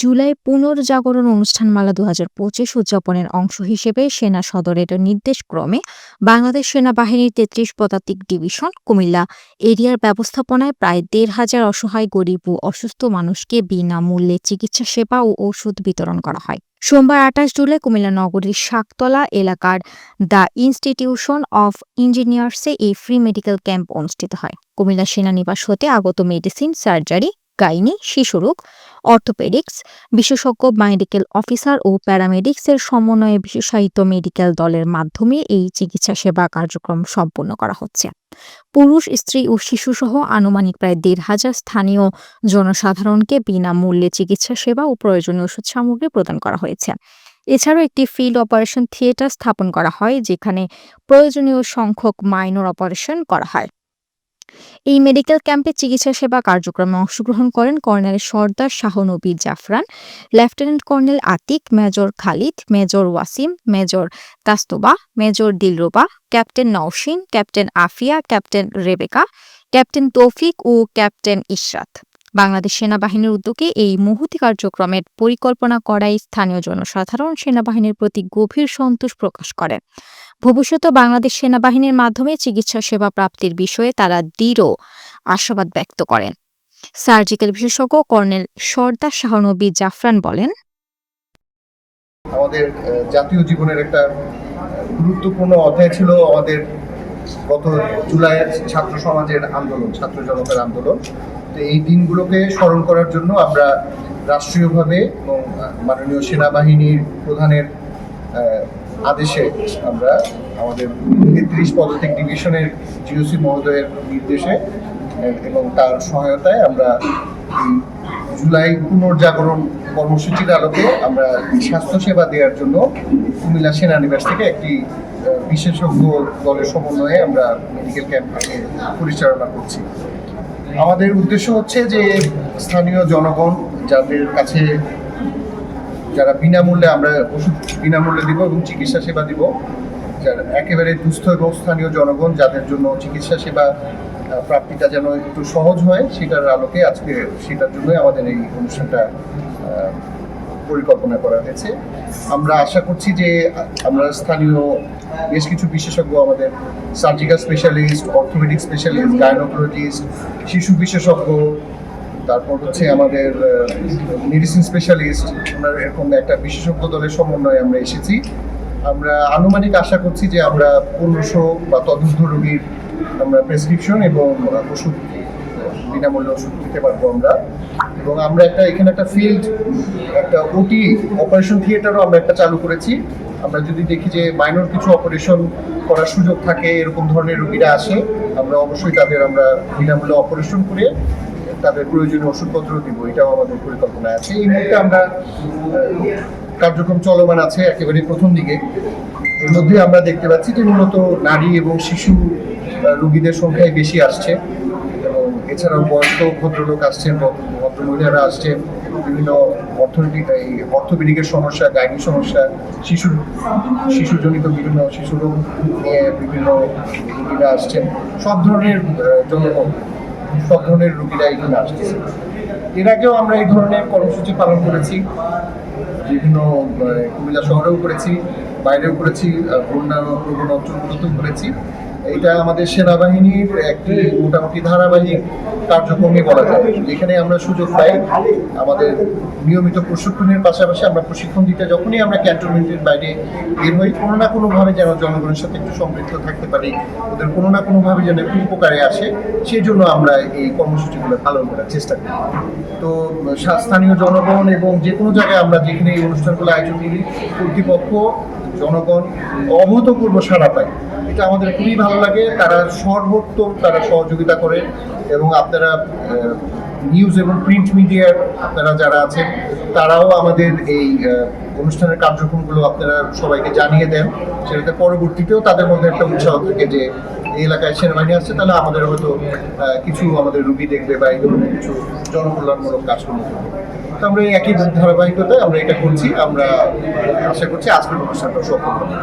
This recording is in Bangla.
জুলাই পুনর্জাগরণ অনুষ্ঠানমালা দু হাজার পঁচিশ উদযাপনের অংশ হিসেবে সেনা সদরের নির্দেশক্রমে বাংলাদেশ সেনাবাহিনীর তেত্রিশ পদাতিক ডিভিশন, কুমিল্লা এরিয়ার ব্যবস্থাপনায় প্রায় দেড় হাজার অসহায়, গরিব ও অসুস্থ মানুষকে বিনামূল্যে চিকিৎসা সেবা ও ওষুধ বিতরণ করা হয়। সোমবার আঠাশ জুলাই কুমিল্লা নগরীর শাকতলা এলাকার দ্য ইনস্টিটিউশন অফ ইঞ্জিনিয়ার্সে এই ফ্রি মেডিকেল ক্যাম্প অনুষ্ঠিত হয়। কুমিল্লা সেনানিবাস হতে আগত মেডিসিন, সার্জারি, গাইনি শিশুরোগ অর্থোপেডিক্স, বিশেষজ্ঞ মেডিকেল অফিসার ও প্যারামেডিক্সের সমন্বয়ে বিশেষায়িত মেডিকেল দলের মাধ্যমে এই চিকিৎসা সেবা কার্যক্রম সম্পন্ন করা হচ্ছে। পুরুষ, স্ত্রী ও শিশুসহ আনুমানিক প্রায় দেড় হাজার স্থানীয় জনসাধারণকে বিনামূল্যে চিকিৎসা সেবা ও প্রয়োজনীয় ওষুধ সামগ্রী প্রদান করা হয়েছে। এছাড়াও একটি ফিল্ড অপারেশন থিয়েটার স্থাপন করা হয়, যেখানে প্রয়োজনীয় সংখ্যক মাইনর অপারেশন করা হয়। এই মেডিকেল ক্যাম্পে চিকিৎসা সেবা কার্যক্রমে অংশগ্রহণ করেন colonel Sardar Shahnabi Jafran, lieutenant colonel Atik, major Khalid, major Wasim, major Tastoba major Dilruba, captain Naushin, captain Afia, captain Rebeka, captain Toufiq ও ক্যাপ্টেন ইশরাত। বাংলাদেশ সেনাবাহিনীর উদ্যোগে এই মহতি কার্যক্রমের পরিকল্পনা করায় স্থানীয় জনসাধারণ সেনাবাহিনীর প্রতি গভীর সন্তোষ প্রকাশ করে। ভবিষ্যতে বাংলাদেশ সেনাবাহিনীর মাধ্যমে চিকিৎসা সেবা প্রাপ্তির বিষয়ে তারা দৃঢ় আশাবাদ ব্যক্ত করেন। সার্জিক্যাল বিশেষজ্ঞ কর্নেল সর্দার শাহনবী জাফরান বলেন, আমাদের জাতীয় জীবনের একটা গুরুত্বপূর্ণ অধ্যায় ছিল আমাদের গত জুলাইয়ের ছাত্র সমাজের আন্দোলন, ছাত্র জনতার আন্দোলন। তো এই দিনগুলোকে স্মরণ করার জন্য আমরা রাষ্ট্রীয়ভাবে এবং মাননীয় সেনাবাহিনীর প্রধানের আদেশে আমরা আমাদের তেত্রিশ পদাতিক ডিভিশনের জিওসি মহোদয়ের নির্দেশে এবং তার সহায়তায় আমরা জুলাই পুনর্জাগরণ কর্মসূচির আলোকে আমরা স্বাস্থ্যসেবা দেওয়ার জন্য কুমিল্লা সেনানিবাস থেকে একটি বিশেষজ্ঞ দলের সমন্বয়ে আমরা মেডিকেল ক্যাম্পকে পরিচালনা করছি। আমাদের উদ্দেশ্য হচ্ছে যে স্থানীয় জনগণ যাদের কাছে যারা বিনামূল্যে আমরা ওষুধ বিনামূল্যে দিব এবং চিকিৎসা সেবা দিব, যারা একেবারে দুস্থ এবং স্থানীয় জনগণ, যাদের জন্য চিকিৎসা সেবা প্রাপ্তিটা যেন একটু সহজ হয়, সেটার আলোকে আজকে সেটার জন্যই আমাদের এই অনুষ্ঠানটা পরিকল্পনা করা হয়েছে। আমরা আশা করছি যে, আমরা স্থানীয় বেশ কিছু বিশেষজ্ঞ, আমাদের surgical specialist, orthopaedic specialist, gynaecologist, শিশু বিশেষজ্ঞ তারপর হচ্ছে আমাদের মেডিসিন স্পেশালিস্ট আমরা এরকম একটা বিশেষজ্ঞ দলের সমন্বয়ে আমরা এসেছি। আমরা আনুমানিক আশা করছি যে আমরা পনেরোশো বা তদুর্ধ রোগীর আমরা প্রেসক্রিপশন এবং ওষুধ বিনামূল্যে ওষুধ দিতে পারব আমরা। এবং আমরা একটা, এখানে একটা ফিল্ড একটা ওটি অপারেশন থিয়েটারও আমরা একটা চালু করেছি। আমরা যদি দেখি যে মাইনর কিছু অপারেশন করার সুযোগ থাকে, এরকম ধরনের রোগীরা আসে, আমরা অবশ্যই তাদের আমরা বিনামূল্যে অপারেশন করে তাদের প্রয়োজনীয় ওষুধপত্র দিব, এটাও আমাদের পরিকল্পনা আছে। এই মুহূর্তে আমরা কার্যক্রম চলমান আছে একেবারে প্রথম দিকে। এর মধ্যে আমরা দেখতে পাচ্ছি যে মূলত নারী এবং শিশু রোগীদের সংখ্যাই বেশি আসছে। এবং এছাড়াও বয়স্ক ভদ্রলোক আসছেন ভদ্র- ভদ্রমহিলারা আসছেন বিভিন্ন অর্থনৈতিক, এই অর্থোপেডিকের সমস্যা গাইনি সমস্যা শিশু শিশুজনিত বিভিন্ন শিশু রোগ নিয়ে বিভিন্ন রোগীরা আসছেন। সব ধরনের জনগণ সব ধরনের রুগীরা এখানে আসতেছে। এর আগেও আমরা এই ধরনের কর্মসূচি পালন করেছি, বিভিন্ন কুমিল্লা শহরেও করেছি, বাইরেও করেছি বন্যা প্রবণ অঞ্চলগুলোতেও করেছি। এটা আমাদের সেনাবাহিনীর একটি মোটামুটি ধারাবাহিক কার্যক্রমই বলা যায়। যেখানে আমরা সুযোগ পাই আমাদের নিয়মিত প্রশিক্ষণের পাশাপাশি আমরা প্রশিক্ষণ দিতে যখনই আমরা ক্যান্টনমেন্টের বাইরে বের হই, কোনো না কোনোভাবে যেন জনগণের সাথে একটু সম্পৃক্ত থাকতে পারি, ওদের কোনো না কোনোভাবে যেন একটু উপকারে আসে, সেই জন্য আমরা এই কর্মসূচিগুলো পালন করার চেষ্টা করি। তো, স্থানীয় জনগণ এবং যে কোনো জায়গায় আমরা যেখানে এই অনুষ্ঠানগুলো আয়োজন করি, কর্তৃপক্ষ, জনগণ অভূতপূর্ব সাড়া পায়। এটা আমাদের খুবই ভালো লাগে। তারা সর্বোত্তম তারা সহযোগিতা করে এবং আপনারা নিউজ এবং প্রিন্ট মিডিয়ার আপনারা যারা আছেন, তারাও আমাদের এই অনুষ্ঠানের কার্যক্রমগুলো আপনারা সবাইকে জানিয়ে দেন। সেটাতে পরবর্তীতেও তাদের মধ্যে একটা উৎসাহ থাকে যে এই এলাকায় সেনাবাহিনী আসছে তাহলে আমাদের হয়তো কিছু আমাদের রুগী দেখবে বা এই ধরনের কিছু জনকল্যাণমূলক কাজকর্ম করবে। তো আমরা এই একই ধারাবাহিকতায় আমরা এটা করছি। আমরা আশা করছি আজকের অনুষ্ঠানটা সফল হবে।